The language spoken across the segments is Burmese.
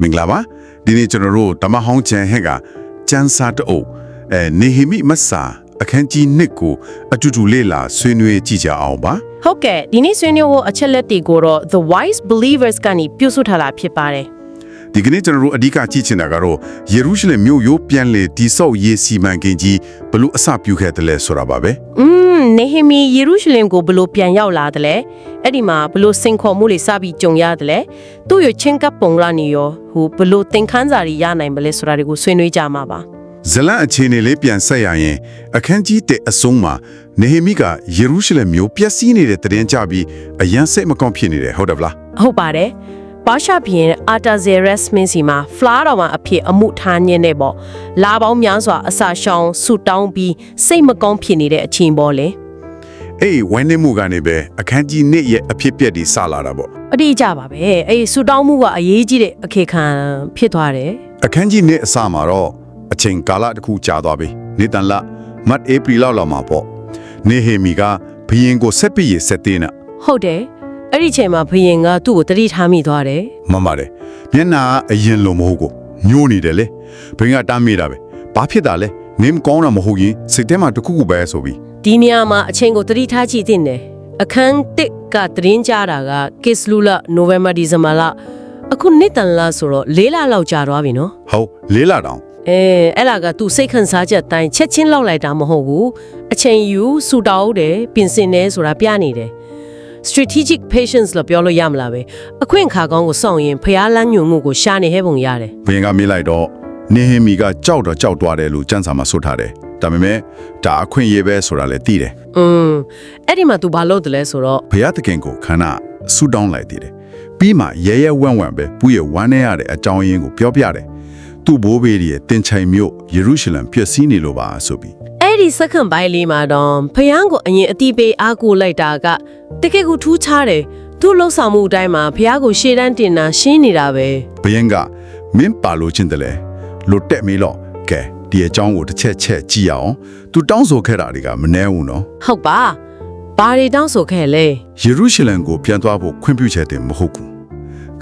မင်္ဂလာပါဒီနေ့ကျွန်တော်တို့ဓမ္မဟောင်းချန်ဟက်ကကျန်းစာတအုပ်အဲနေဟေမိမတ်စာအခန်းကြီး1ကိုအတူတူလေ့လာဆွေးနွေးကြည့်ကြအောင်ပါဟုတ်ကဲ့ဒီနေ့ဆွေးနွေးဖို့အချက်လက်တွေကိုတော့ The Wise Believers ကနေပြုစုထားတာဖြစ်ပါတယ် ဒီကနေ့ကျွန်တော်တို့အဓိကကြည့်ချင်တာကတော့ယေရုရှလင်မြို့ရိုးပြန်လေတိဆောက်ရေးစီမံကိန်းကြီးဘလို့အစပြုခဲ့တယ်လဲဆိုတာပါပဲ။อืมနေဟမီယေရုရှလင်ကိုဘယ်လို့ပြန်ရောက်လာတယ်လဲ။အဲ့ဒီမှာဘယ်လို့စင်ခေါ်မှုတွေစပြီးကြုံရတယ်လဲ။သူ့ရဲ့ချင်းကပ်ပုံလာနေရောဟိုဘယ်လို့သင်ခန်းစာတွေရနိုင်မလဲဆိုတာတွေကိုဆွေးနွေးကြမှာပါဇလန်အခြေအနေလေးပြန်ဆက်ရရင်အခန်းကြီးတဲ့အဆုံးမှာနေဟေမိကယေရုရှလင်မြို့ပျက်စီးနေတဲ့တည်င်းကြပြီးအရန်စိတ်မကောင်းဖြစ်နေတယ်ဟုတ်တယ်ဗလား။ဟုတ်ပါတယ်။ ပါရှာဘီရင်အာတာဇေရက်စ်မင်းစီမှာဖလားတော်မှာအဖြစ်အမှုထားညင်းနေပေါ့။လာပေါင်းများစွာအစာရှောင်ဆူတောင်းပြီးစိတ်မကောင်းဖြစ်နေတဲ့အချိန်ပေါ့လေ။အေးဝိုင်းနေမှုကနေပဲအခန်းကြီး1ရဲ့အဖြစ်ပြက်ဒီစလာတာပေါ့အတိအကျပါပဲအဲ့ဆူတောင်းမှုကအရေးကြီးတဲ့အခြေခံဖြစ်သွားတယ်အခန်းကြီး1အစမှာတော့အချိန်ကာလတစ်ခုကြာသွားပြီနေတန်လမတ်ဧပြီလောက်လောက်မှာပေါ့နေဟေမီကဘယင်ကိုဆက်ပြည့်ရဆက်တင်းနဲ့ဟုတ်တယ် အဲ့ဒီချိန်မှာဘယင်ကသူ့ကိုတတိထားမိသွားတယ်မမတယ်မျက်နာအရင်လိုမဟုတ်ကိုညှိုးနေတယ်လေဘင်ကတားမိတာပဲဘာဖြစ်တာလဲနင်းကောင်းတာမဟုတ်ရင်စိတ်ထဲမှာတစ်ခုခုပဲဆိုပြီးဒီနေရာမှာအချိန်ကိုတတိထားကြည့်တင်တယ်အခန်းတစ်ကသတင်းကြတာကကစ်လူလာနိုဝင်ဘာဒီဇင်ဘာလအခုနှစ်တန်လာဆိုတော့လေးလလောက်ကြာသွားပြီနော်ဟုတ်လေးလာတောင်အဲအဲ့လာကသူစိတ်ခံစားချက်တိုင်းချက်ချင်းလောက်လိုက်တာမဟုတ်ဘူးအချိန်ယူဆူတောင်းတယ်ပြင်ဆင်တယ်ဆိုတာပြနေတယ် strategic patience လို့ပြောလို့ရမလားပဲအခွင့်အခါကောင်းကိုစောင့်ရင်ဖျားလန်းညွန်မှုကိုရှာနေဟဲပုံရတယ် ဘင်ကမေးလိုက်တော့နေဟေမီကကြောက်တော့ကြောက်သွားတယ်လို့စံစာမှာဆိုထားတယ်ဒါပေမဲ့ဒါအခွင့်အရေးပဲဆိုတာလည်းသိတယ် อืมအဲ့ဒီမှာ तू ဘာလုပ်တယ်လဲဆိုတော့ ဘုရားသခင်ကိုခန္ဓာဆူတောင်းလိုက်သေးတယ်ပြီးမှရဲရဲဝန့်ဝန့်ပဲပူရဲ့ဝမ်းနေရတဲ့အကြောင်းရင်းကိုပြောပြတယ်သူ့ဘိုးဘေးရဲ့တင်ချိုင်မြို့ယေရုရှလင်ပြည့်စည်နေလို့ပါဆိုပြီး အဲ့ဒီ second ဘိုင်းလေးမှာတော့ဖျားကိုအရင်အတိပေးအားကိုလိုက်တာကတကယ်ကိုထူးခြားတယ်သူ့လှုပ်ဆောင်မှုအတိုင်းမှာဖျားကိုရှေ့တန်းတင်တာရှင်းနေတာပဲဘယင်ကမင်းပါလို့ချင်းတယ်လေလို့တက်မေးတော့ကဲဒီအကြောင်းကိုတစ်ချက်ချက်ကြည့်အောင်သူတောင်းဆိုခဲ့တာတွေကမနှဲဘူးနော်ဟုတ်ပါဘာတွေတောင်းဆိုခဲ့လဲယေရုရှလင်ကိုပြန်သွားဖို့ခွင့်ပြုချက်တင်မဟုတ်ဘူး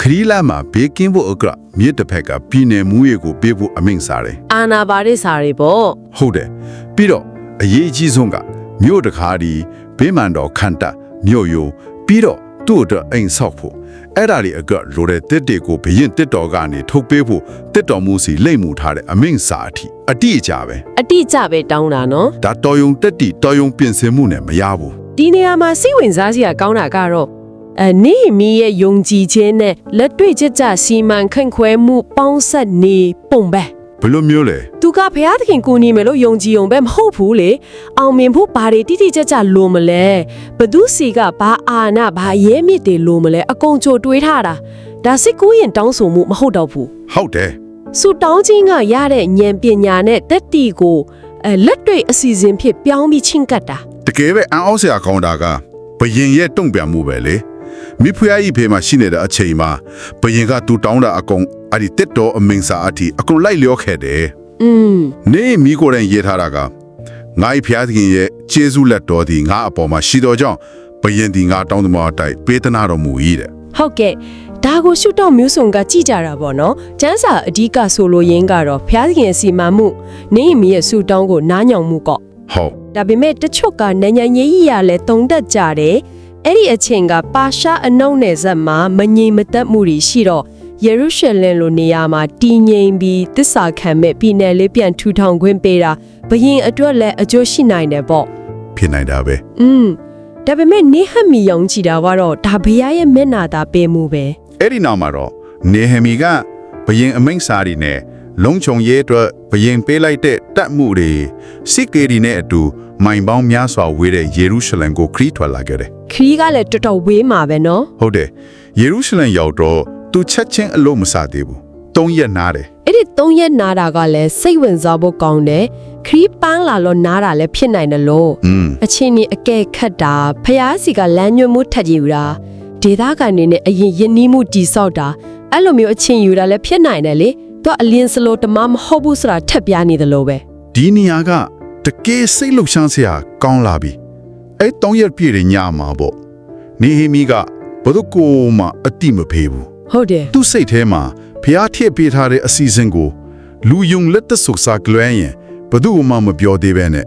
ခရီးလာမှာဘေးကင်းဖို့အကရမြစ်တစ်ဖက်ကပြည်နယ်မူရေကိုပေးဖို့အမိန့်စားတယ်အာနာပါရိစာတွေပေါ့ဟုတ်တယ်ပြီးတော့အရေးအကြီးဆုံးကမြို့တကားဒီဘေးမှန်တော်ခန္တာမြို့ယိုပြီးတော့သူ့အတွက်အိမ်ဆောက်ဖို့အဲ့ဒါတွေအကရိုတဲ့တစ်တွေကိုဘရင်တစ်တော်ကနေထုတ်ပေးဖို့တစ်တော်မူစီလိမ့်မှုထားတဲ့အမိန့်စာအထိအတိအကျပဲအတိအကျပဲတောင်းတာနော်ဒါတော်ယုံတက်တီတော်ယုံပြင်ဆင်မှုနဲ့မရဘူးဒီနေရာမှာစိတ်ဝင်စားစရာကောင်းတာကတော့ အဲနေမီရဲ့ယုံကြည်ခြင်းနဲ့လက်တွေ့ကျကျစီမံခန့်ခွဲမှုပေါင်းဆက်နေပုံပဲဘယ်လိုမျိုးလဲသူကဘုရားသခင်ကိုနေမယ်လို့ယုံကြည်ုံပဲမဟုတ်ဘူးလေအောင်မြင်ဖို့ဘာတွေတိတိကျကျလိုမလဲဘသူစီကဘာအာနာဘာရဲမြစ်တွေလိုမလဲအကုန်ကြိုတွေးထားတာဒါစစ်ကူးရင်တောင်းဆိုမှုမဟုတ်တော့ဘူးဟုတ်တယ်စူတောင်းခြင်းကရတဲ့ဉာဏ်ပညာနဲ့တက်တီကိုအဲလက်တွေ့အစီအစဉ်ဖြစ်ပြောင်းပြီးချင်းကပ်တာတကယ်ပဲအံ့ဩစရာကောင်းတာကဘယင်ရဲ့တုံ့ပြန်မှုပဲလေ မိဖုရားကြီးဖေးမှာရှိနေတဲ့အချိန်မှာဘယင်ကသူတောင်းတာအကုန်အဲ့ဒီတစ်တော်အမိန့်စာအထိအကုန်လိုက်လျောခဲ့တယ် อืม နေမိကိုယ်တိုင်ရေးထားတာကငါ့ဖျားသခင်ရဲ့ကျေးဇူးလက်တော်ဒီငါအပေါ်မှာရှိတော်ကြောင့်ဘယင်ဒီငါတောင်းတမအတိုင်းပေးသနာတော်မူ၏တဲ့ ဟုတ်ကဲ့ဒါကိုရှုတော့မျိုးစုံကကြည်ကြတာပေါ့နော်ကျန်းစာအဓိကဆိုလိုရင်းကတော့ဘုရားသခင်စီမံမှုနေမီရဲ့စူတောင်းကိုနားညောင်မှုကော့ ဟုတ် ဒါပေမဲ့တချို့ကနញ្ញညရေးရလဲတုံတက်ကြတယ် အဲ့ဒီအချိန်ကပါရှားအနှုံနယ်ဇက်မှာမငြိမ်မသက်မှုတွေရှိတော့ယေရုရှလင်လိုနေရာမှာတည်ငြိမ်ပြီးတစ္ဆာခံမဲ့ပြည်နယ်လေးပြန်ထူထောင်ခွင့်ပေးတာဘရင်အတွက်လည်းအကျိုးရှိနိုင်တယ်ပေါ့ဖြစ်နိုင်တာပဲอืมဒါပေမဲ့နေဟမီယုံကြည်တာကတော့ဒါဘုရားရဲ့မျက်နာသာပေးမှုပဲအဲ့ဒီနောက်မှာတော့နေဟမီကဘယင်အမိန့်စာတွေနဲ့လုံခြုံရေးအတွက်ဘယင်ပေးလိုက်တဲ့တတ်မှုတွေစစ်ကေဒီနဲ့အတူမိုင်ပေါင်းများစွာဝေးတဲ့ယေရုရှလင်ကိုခရီးထွက်လာခဲ့တယ် ခရီးကလည်းတော်တော်ဝေးမှာပဲနော်ဟုတ်တယ်ယေရုရှလင်ရောက်တော့သူချက်ချင်းအလို့မစားသေးဘူး၃ရက်နားတယ်အဲ့ဒီ၃ရက်နာတာကလည်းစိတ်ဝင်စားဖို့ကောင်းတယ်ခရီးပန်းလာလို့နားတာလည်းဖြစ်နိုင်တယ်လို့อืมအချင်းကြီးအကဲခတ်တာဖျားစီကလမ်းညွှန်မှုထက်ကြည့်ယူတာဒေသခံနေနဲ့အရင်ယဉ်နီးမှုတိဆောက်တာအဲ့လိုမျိုးအချင်းယူတာလည်းဖြစ်နိုင်တယ်လေသူကအလင်းစလို့တမမဟုတ်ဘူးဆိုတာထက်ပြနေတယ်လို့ပဲဒီနေရာကတကယ်စိတ်လှုပ်ရှားစရာကောင်းလာပြီ အဲ့၃ရက်ပြည့်တဲ့ညမှာပေါ့နေဟေမီကဘယ်သူကိုမှအတိမဖေးဘူးဟုတ်တယ်သူ့စိတ်ထဲမှာဖျားထည့်ပေးထားတဲ့အစီအစဉ်ကိုလူယုံလက်သက်ဆုပ်စာကလွဲရင်ဘယ်သူမှမပြောသေးပဲနဲ့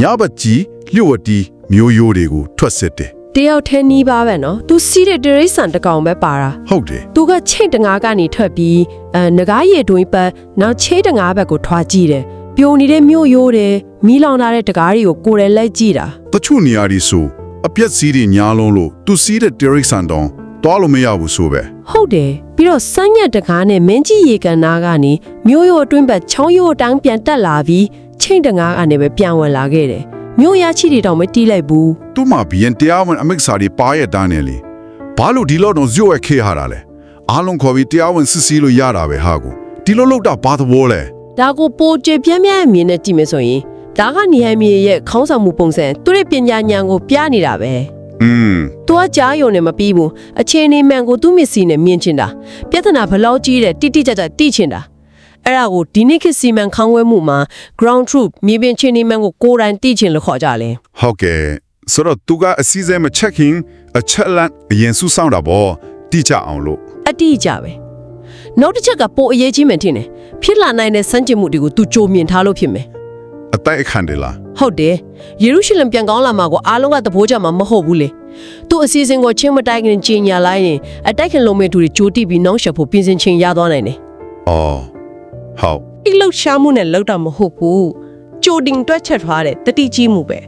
ညဘက်ကြီးလျှို့ဝတီမျိုးရိုးတွေကိုထွက်စစ်တယ်တယောက်ထဲနီးပါပဲနော်သူစီးတဲ့ဒရိတ်ဆန်တစ်ကောင်ပဲပါတာဟုတ်တယ်သူကချိတ်တငါးကနေထွက်ပြီးအဲငကားရည်တွင်းပတ်နောက်ချိတ်တငါးဘက်ကိုထွားကြည့်တယ် ပြိုနေတဲ့မြို့ရိုးတယ်မီးလောင်ထားတဲ့တကားတွေကိုကိုယ်ရဲလိုက်ကြည့်တာတချို့နေရာဒီဆိုအပြက်စီးတွေညာလုံးလို့သူစီးတဲ့ Derek Sandon တွားလို့မရဘူးဆိုပဲဟုတ်တယ်ပြီးတော့စမ်းညက်တကားနဲ့မင်းကြီးရေကန်နာကနေမြို့ရိုးအတွင်းဘက်ချောင်းရိုးတောင်းပြန်တက်လာပြီးချိတ်တငါးကနေပဲပြန်ဝင်လာခဲ့တယ်မြို့ရချီတွေတောင်မတီးလိုက်ဘူးသူမှဘီယန်တရားဝင်အမိတ်စာတွေပါရဲ့တန်းနေလေဘာလို့ဒီလိုတော့ဇို့ရခေဟာတာလဲအားလုံးခေါ်ပြီးတရားဝင်စစ်စီးလို့ရတာပဲဟာကိုဒီလိုလောက်တာဘာသဘောလဲ ဒါကိုပိုကျေပြင်းပြင်းအမြင်နဲ့ကြည့်မယ်ဆိုရင်ဒါကနေဟမီရဲ့ခေါင်းဆောင်မှုပုံစံသူရဲ့ပညာဉာဏ်ကိုပြနေတာပဲ อืม ။ तू ကကြားယုံနဲ့မပြီးဘူး။အခြေအနေမှန်ကိုသူ့မျက်စိနဲ့မြင်ချင်တာ။ပြဿနာဘယ်လောက်ကြီးတယ်တိတိကျကျသိချင်တာ။အဲ့ဒါကိုဒီနေ့ခေတ်စီမံခန့်ခွဲမှုမှာ ground truth မြေပြင်အခြေအနေမှန်ကိုကိုယ်တိုင်သိချင်လို့ခေါ်ကြလဲ ဟုတ်ကဲ့ဆိုတော့သူကအစည်းအဝေးမချက်ခင်အချက်လန့်အရင်စုဆောင်တာပေါ့တိကျအောင်လို့ ။အတိအကျပဲ။နောက်တစ်ချက်ကပိုအရေးကြီးမှထင်တယ်။ ဖြစ်လာနိုင်တဲ့စမ်းကြင်မှုတွေကို तू ကြိုမြင်ထားလို့ဖြစ်မယ်အတိုက်အခန့်တယ်လား။ဟုတ်တယ်။ယေရုရှလင်ပြန်ကောင်းလာမှာကိုအားလုံးကသဘောကျမှာမဟုတ်ဘူးလေ။ तू အစီအစဉ်ကိုချင်းမတိုင်ခင်ကြီးညာလိုက်ရင်အတိုက်ခင်လုံးမဲ့သူတွေကြိုတိပြီးနှောင်းရှက်ဖို့ပြင်ဆင်ခြင်းရသွားနိုင်တယ်။အော်ဟုတ်အိလှုပ်ရှားမှုနဲ့လောက်တာမဟုတ်ဘူးကြိုတင်တွက်ချက်ထားတဲ့တတိကြီးမှုပဲ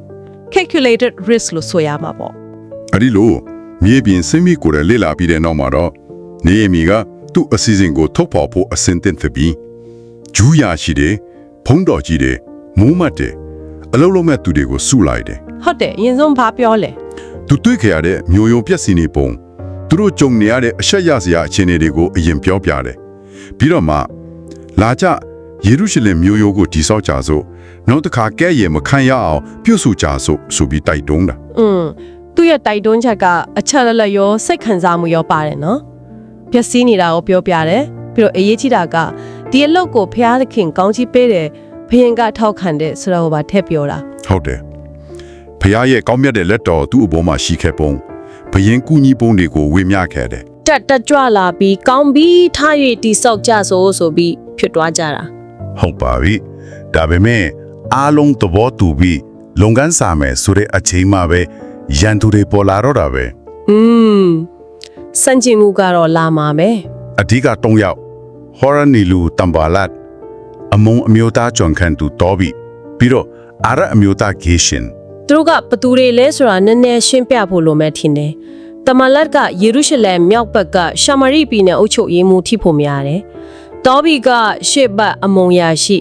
calculated risk လို့ဆိုရမှာပေါ့အဲ့ဒီလိုမြေပြင်စင်မီကိုယ်လေ့လာပြီးတဲ့နောက်မှာတော့နေမီကသူ့အစီအစဉ်ကိုထုတ်ဖော်ဖို့အစင်တင်သပြီး ဂျူးရရှိတယ်ဖုံးတော်ကြီးတယ်မိုးမတ်တယ်အလုံးလုံးမဲ့သူတွေကိုစုလိုက်တယ်ဟုတ်တယ်အရင်ဆုံးဘာပြောလဲသူတွေ့ခဲ့ရတဲ့မျိုးရုံပြက်စီနေပုံသူတို့ကြုံနေရတဲ့အဆက်ရစရာအခြေအနေတွေကိုအရင်ပြောပြတယ်ပြီးတော့မှလာကြယေရုရှလင်မျိုးရိုးကိုတည်ဆောက်ကြစို့နောက်တစ်ခါကဲ့ရဲ့မခံရအောင်ပြုစုကြစို့ဆိုပြီးတိုက်တွန်းတာอืมသူ့ရဲ့တိုက်တွန်းချက်ကအချက်လက်လက်ရောစိတ်ခံစားမှုရောပါတယ်နော်ပျက်စီးနေတာကိုပြောပြတယ်ပြီးတော့အရေးကြီးတာက ဒီအလုပ်ကိုဖျားသခင်ကောင်းချီးပေးတယ်ဘယင်ကထောက်ခံတဲ့ဆိုတော့ဘာထည့်ပြောတာဟုတ်တယ်ဖခင်ရဲ့ကောင်းမြတ်တဲ့လက်တော်သူ့အပေါ်မှာရှိခဲ့ပုံဘယင်ကူညီပုံတွေကိုဝေမျှခဲ့တယ်တက်တက်ကြွလာပြီးကောင်းပြီးထား၍တိဆောက်ကြဆိုဆိုပြီးဖြစ်သွားကြတာဟုတ်ပါပြီဒါပေမဲ့အားလုံးသဘောတူပြီးလုံကန်းစာမယ်ဆိုတဲ့အချိန်မှပဲရန်သူတွေပေါ်လာတော့တာပဲอืมစန့်ကျင်မှုကတော့လာမှာပဲအဓိက၃ယောက် ဟောရနီလူတမ်ဘာလတ်အမုံအမျိုးသားကြွန်ခန်တူတော်ပြီပြီးတော့အာရအမျိုးသားဂေရှင်သူတို့ကဘသူတွေလဲဆိုတာနည်းနည်းရှင်းပြဖို့လိုမဲ့ထင်တယ်တမလတ်ကယေရုရှလင်မြောက်ဘက်ကရှာမာရိပြည်နယ်အုပ်ချုပ်ရေးမှူးထိဖို့များတယ်တောဘီကရှေ့ဘက်အမုံရာရှိ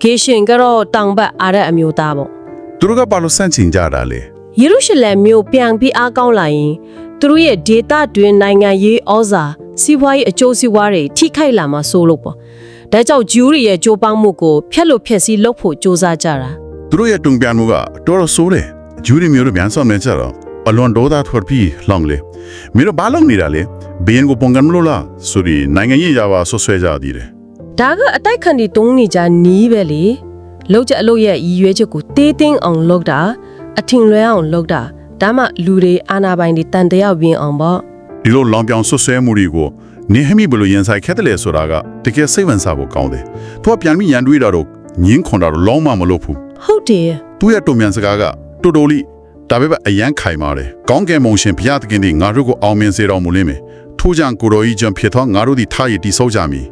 ဂေရှင်ကတော့တောင်ဘက်အာရက်အမျိုးသားပေါ့သူတို့ကဘာလို့စန့်ချင်ကြတာလဲယေရုရှလင်မြို့ပြန်ပြီးအားကောင်းလာရင်သူတို့ရဲ့ဒေတာတွင်နိုင်ငံရေးဩဇာ စီးပွားရေးအကျိုးစီးပွားတွေထိခိုက်လာမှာစိုးလို့ပေါ့ဒါကြောင့်ဂျူးတွေရဲ့ကြိုးပမ်းမှုကိုဖျက်လို့ဖျက်ဆီးလုပ်ဖို့စ조사ကြတာသူတို့ရဲ့တုံ့ပြန်မှုကတော်တော်ဆိုးတယ်ဂျူရီမျိုးတို့ပြန်ဆောင်နေကြတော့အလွန်ဒေါသထွက်ပြီးလောင်လေမင်းတို့ဘာလုပ်နေတာလဲဘယင်ကိုပုံကံမလို့လားဆိုပြီးနိုင်ငံရေးရပါဆွဆွဲကြသေးတယ်ဒါကအတိုက်ခံတွေတုံးနေကြနီးပဲလေလောက်ကျအလုပ်ရဲ့ရည်ရွယ်ချက်ကိုတေးတင်းအောင်လုပ်တာအထင်လွဲအောင်လုပ်တာဒါမှလူတွေအာနာပိုင်တွေတန်တရားဝင်အောင်ပေါ့ ဒီလိုလောင်ပြောင်ဆွဆွဲမှုတွေကိုနေဟမီဘလို့ရင်ဆိုင်ခဲ့တယ်လေဆိုတာကတကယ်စိတ်ဝင်စားဖို့ကောင်းတယ်သူကပြန်ပြီးရန်တွေးတာတော့ငင်းခွန်တာတော့လုံးဝမလုပ်ဘူးဟုတ်တယ်သူ့ရဲ့တုံ့ပြန်စကားကတူတူလေးဒါပေမဲ့အရန်ခိုင်ပါတယ်ကောင်းကင်မုံရှင်ဘုရားသခင်ဒီငါတို့ကိုအောင်မြင်စေတော်မူလိမ့်မယ်ထို့ကြောင့်ကိုတော်ကြီးကြောင့်ဖြစ်သောငါတို့ဒီထားရည်တည်ဆောက်ကြမည်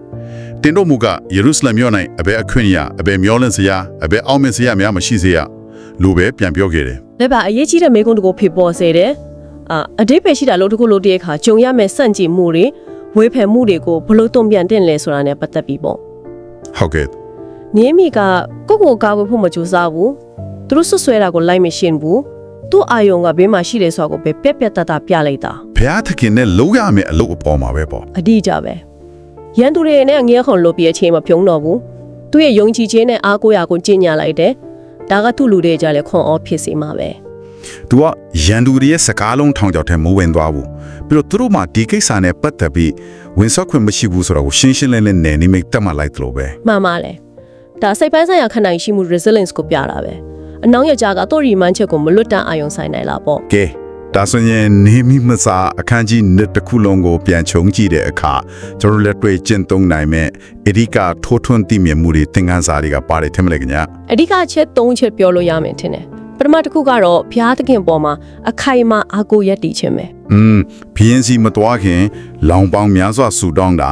တင်တို့မူကယေရုရှလင်မြို့၌အဘယ်အခွင့်အရာအဘယ်မျောလင့်စရာအဘယ်အောင်မြင်စရာများမရှိစေရလူပဲပြန်ပြောခဲ့တယ်လက်ပါအရေးကြီးတဲ့မေကုန်းတကိုဖေပေါ်စေတယ် အာအတိတ်ပဲရှိတာလို့တခုလို့တည်းခါဂျုံရမယ်စန့်ကြည့်မှုတွေဝေဖယ်မှုတွေကိုဘလို့တုံ့ပြန်တင်လဲဆိုတာနဲ့ပတ်သက်ပြီးပေါ့ဟုတ်ကဲ့နင်းမီကကိုယ့်ကိုယ်ကာကွယ်ဖို့မကြိုးစားဘူးသူတို့ဆွဆွဲတာကိုလိုက်မရှင်းဘူးသူ့အာယုံကဘေးမှာရှိတယ်ဆိုတာကိုပဲပြက်ပြက်တတ်တာပြလိုက်တာဘုရားသခင်နဲ့လုံးရမယ်အလုပ်အပေါ်မှာပဲပေါ့အတိအကျပဲရန်သူတွေနဲ့ငရဲခွန်လို့ပြည့်အချိန်မပြုံးတော့ဘူးသူ့ရဲ့ယုံကြည်ခြင်းနဲ့အားကိုးရာကိုကျင့်ညာလိုက်တယ်ဒါကသူ့လူတွေကြလဲခွန်အောဖြစ်စေမှာပဲ သူကရန်သူတွေရဲ့စကားလုံးထောင်ချောက်ထဲမဝင်သွားဘူးပြီးတော့သူတို့မှဒီကိစ္စနဲ့ပတ်သက်ပြီးဝင်ဆော့ခွင့်မရှိဘူးဆိုတော့ကိုရှင်းရှင်းလင်းလင်းနယ်နိမိတ်တက်မှလိုက်တယ်လို့ပဲမှန်ပါလေဒါစိတ်ပိုင်းဆိုင်ရာခန္ဓာရှိမှု resilience ကိုပြတာပဲအနောက်ရကြကတော့ရီမန်ချက်ကိုမလွတ်တမ်းအာယုံဆိုင်နိုင်လားပေါ့ကဲဒါဆိုရင်နေမိမစားအခန်းကြီးနှစ်တစ်ခုလုံးကိုပြန်ခြုံကြည့်တဲ့အခါကျွန်တော်လက်တွေ့ကျင့်သုံးနိုင်မဲ့အဓိကထိုးထွင်းသိမြင်မှုတွေသင်ခန်းစာတွေကပါတယ်ထင်မလဲခင်ဗျာအဓိကအချက်၃ချက်ပြောလို့ရမယ်ထင်တယ် ပထမတစ်ခုကတော့ဘုရားသခင်ပေါ်မှာအခိုင်အမာအားကိုးရက်တည်ခြင်းပဲอืมဘီရင်စီမတော်ခင် လောင်ပေါင်းများစွာဆူတောင်းတာ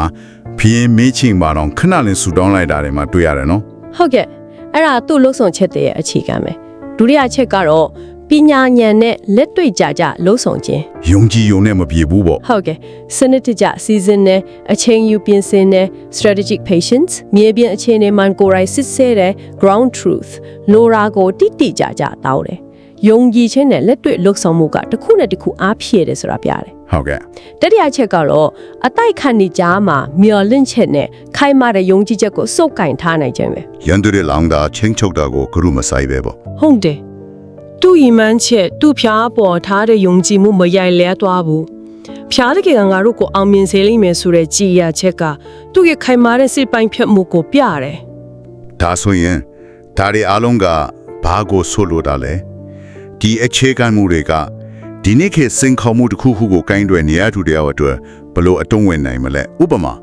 ဘီရင်မေးချိန်မှာတော့ခဏလင်းဆူတောင်းလိုက်တာတွေမှာတွေ့ရတယ်နော်ဟုတ်ကဲ့အဲ့ဒါသူ့လှုပ်ဆောင်ချက်တွေရဲ့အခြေခံပဲဒုတိယချက်ကတော့ ပညာဉာဏ်နဲ့လက်တွေ့ကြကြလှုပ်ဆောင်ခြင်းယုံကြည်ယုံနဲ့မပြေဘူးပေါ့ဟုတ်ကဲ့စနစ်တကျစီစဉ်နဲ့အချိန်ယူပြင်ဆင်နဲ့ strategic patience မြေပြင်အခြေအနေမှန်ကိုယ်တိုင်စစ်ဆေးတဲ့ ground truth လိုရာကိုတိတိကျကျတောင်းတယ်ယုံကြည်ခြင်းနဲ့လက်တွေ့လှုပ်ဆောင်မှုကတစ်ခုနဲ့တစ်ခုအားဖြည့်တယ်ဆိုတာပြတယ်ဟုတ်ကဲ့တတိယချက်ကတော့အတိုက်ခံနေကြမှာမျော်လင့်ချက်နဲ့ခိုင်မာတဲ့ယုံကြည်ချက်ကိုစုပ်ကင်ထားနိုင်ခြင်းပဲရန်သူတွေလောင်တာချင်းချုပ်တာကိုဂရုမစိုက်ပဲပေါ့ဟုတ်တယ် သူ့အီမန်ချက်သူ့ဖျားပေါ်ထားတဲ့ယုံကြည်မှုမရိုက်လဲသွားဘူးဖျားတကယ်ကငါတို့ကိုအောင်မြင်စေလိမ့်မယ်ဆိုတဲ့ကြည်ရချက်ကသူ့ရဲ့ခိုင်မာတဲ့စိတ်ပိုင်းဖြတ်မှုကိုပြတယ်ဒါဆိုရင်ဒါတွေအားလုံးကဘာကိုဆိုလိုတာလဲဒီအခြေခံမှုတွေကဒီနေ့ခေတ်စင်ခေါမှုတစ်ခုခုကိုကိုင်းတွယ်နေရသူတယောက်အတွက်ဘလို့အတုံးဝင်နိုင်မလဲဥပမာ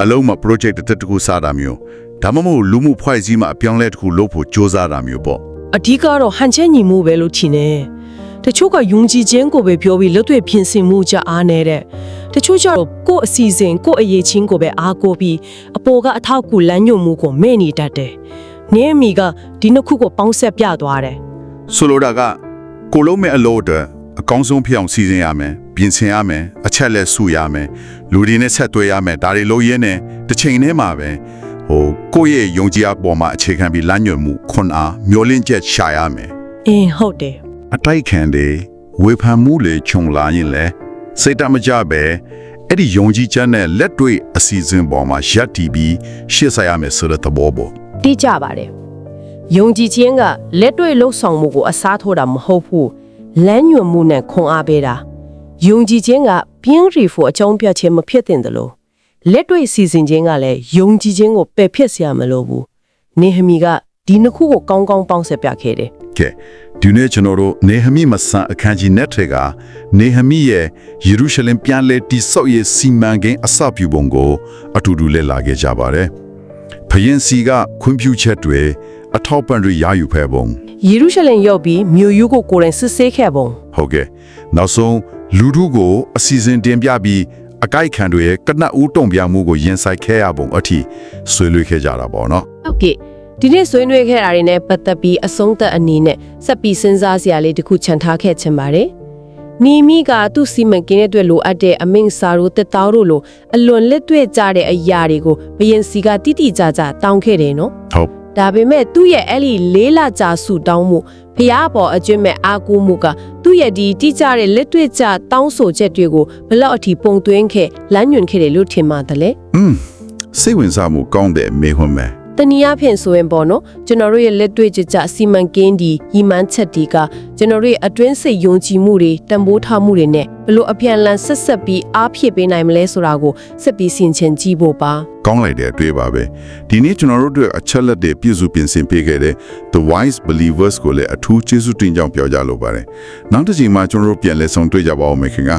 အလုံးမှာ project တစ်တစ်ခုစတာမျိုးဒါမှမဟုတ်လူမှုဖွဲ့စည်းမှာအပြောင်းလဲတစ်ခုလုပ်ဖို့စ조사တာမျိုးပေါ့ အဓိကတော့ဟန်ချက်ညီမှုပဲလို့ထင်တယ်တချို့ကယုံကြည်ခြင်းကိုပဲပြောပြီးလက်တွေ့ပြင်ဆင်မှုကြအားနေတဲ့တချို့ကျတော့ကိုယ့်အစီအစဉ်ကိုယ့်အရေးချင်းကိုပဲအားကိုးပြီးအပေါ်ကအထောက်အကူလမ်းညွှန်မှုကိုမဲ့နေတတ်တယ်နင်းအမီကဒီနှစ်ခုကိုပေါင်းဆက်ပြသွားတယ်ဆိုလိုတာကကိုလုံးမဲ့အလို့အတွက်အကောင်းဆုံးဖြစ်အောင်စီစဉ်ရမယ်ပြင်ဆင်ရမယ်အချက်လက်စုရမယ်လူတွေနဲ့ဆက်သွယ်ရမယ်ဒါတွေလုပ်ရင်းနဲ့တစ်ချိန်တည်းမှာပဲ ဟိုကိုယ့်ရဲ့ယုံကြည်အားပေါ်မှာအခြေခံပြီးလမ်းညွှန်မှုခွန်အားမျောလင့်ချက်ရှာရမယ်အင်းဟုတ်တယ်အတိုက်ခံတွေဝေဖန်မှုလေခြုံလာရင်လေစိတ်တမကြပဲအဲ့ဒီယုံကြည်ချက်နဲ့လက်တွေ့အစီအစဉ်ပေါ်မှာရပ်တည်ပြီးရှေ့ဆက်ရမယ်ဆိုတဲ့သဘောပေါ့တိကျပါတယ်ယုံကြည်ခြင်းကလက်တွေ့လှုပ်ဆောင်မှုကိုအစားထိုးတာမဟုတ်ဘူးလမ်းညွှန်မှုနဲ့ခွန်အားပေးတာယုံကြည်ခြင်းကပြင်းရီဖို့အကြောင်းပြခြင်းမဖြစ်တင်တယ်လို့ လက်တွေ့စီစဉ်ခြင်းကလည်းယုံကြည်ခြင်းကိုပယ်ဖျက်စရာမလိုဘူးနေဟမီကဒီနှစ်ခုကိုကောင်းကောင်းပေါင်းစပ်ပြခဲ့တယ်ကဲဒီနေ့ကျွန်တော်တို့နေဟမိမဆန်အခန်းကြီးနဲ့ထဲကနေဟမိရဲ့ယေရုရှလင်ပြန်လည်တည်ဆောက်ရေးစီမံကိန်းအစပြုပုံကို အတူတူလေ့လာခဲ့ကြပါတယ်။ဖယင်စီကခွင့်ပြုချက်တွေအထောက်ပံ့တွေရယူဖဲပုံယေရုရှလင်ရောက်ပြီးမြို့ရိုးကိုကိုယ်တိုင်စစ်ဆေးခဲ့ပုံဟုတ်ကဲ့နောက်ဆုံးလူထုကိုအစီအစဉ်တင်ပြပြီး အကြိုက်ခံတွေရဲ့ကနဦးတုံ့ပြန်မှုကိုရင်ဆိုင်ခဲ့ရပုံအထိဆွေးနွေးခဲ့ကြတာပေါ့နော်ဟုတ်ကဲ့ဒီနေ့ဆွေးနွေးခဲ့တာတွေနဲ့ပတ်သက်ပြီးအဆုံးသက်အနေနဲ့ဆက်ပြီးစဉ်းစားစရာလေးတစ်ခုခြံထားခဲ့ချင်ပါတယ်။နီမီကသူ့စီမံကိန်းရဲ့အတွက်လိုအပ်တဲ့အမင်းစာရိုတက်တောင်းတို့လိုအလွန်လက်တွေ့ကြတဲ့အရာတွေကိုဘယင်စီကတိတိကျကျတောင်းခဲ့တယ်နော်ဟုတ်။ ဒါပေမဲ့သူ့ရဲ့အဲ့ဒီလေးလကြာဆူတောင်းမှုဖျားပေါ်အကျွင့်မဲ့အာကူမှုကသူ့ရဲ့ဒီတိကျတဲ့လက်တွေ့ကျတောင်းဆိုချက်တွေကိုဘယ်လောက်အထိပုံသွင်းခဲ့လမ်းညွှန်ခဲ့တယ်လို့ထင်ပါတယ်လဲ။อืมစိတ်ဝင်စားမှုကောင်းတဲ့မေခွန်းပဲ တနည်းအားဖြင့်ဆိုရင်ပေါ့နော်ကျွန်တော်တို့ရဲ့လက်တွေ့ကြကြစီမံကိန်းဒီရီမန်းချက်ဒီကကျွန်တော်တို့ရဲ့အတွင်းစိတ်ယုံကြည်မှုတွေတန်ဖိုးထားမှုတွေနဲ့ဘလို့အပြန်အလှန်ဆက်ဆက်ပြီးအားဖြည့်ပေးနိုင်မလဲဆိုတာကိုဆက်ပြီးဆင်ခြင်ကြည့်ဖို့ပါကောင်းလိုက်တဲ့အတွေ့ပါပဲဒီနေ့ကျွန်တော်တို့အတွက်အချက်လက်တွေပြည့်စုံပြင်ဆင်ပေးခဲ့တဲ့ The Wise Believers ကိုလည်းအထူးကျေးဇူးတင်ကြောင်းပြောကြလိုပါတယ်နောက်တစ်ချိန်မှာကျွန်တော်တို့ပြန်လည်ဆုံတွေ့ကြပါဦးမယ်ခင်ဗျာ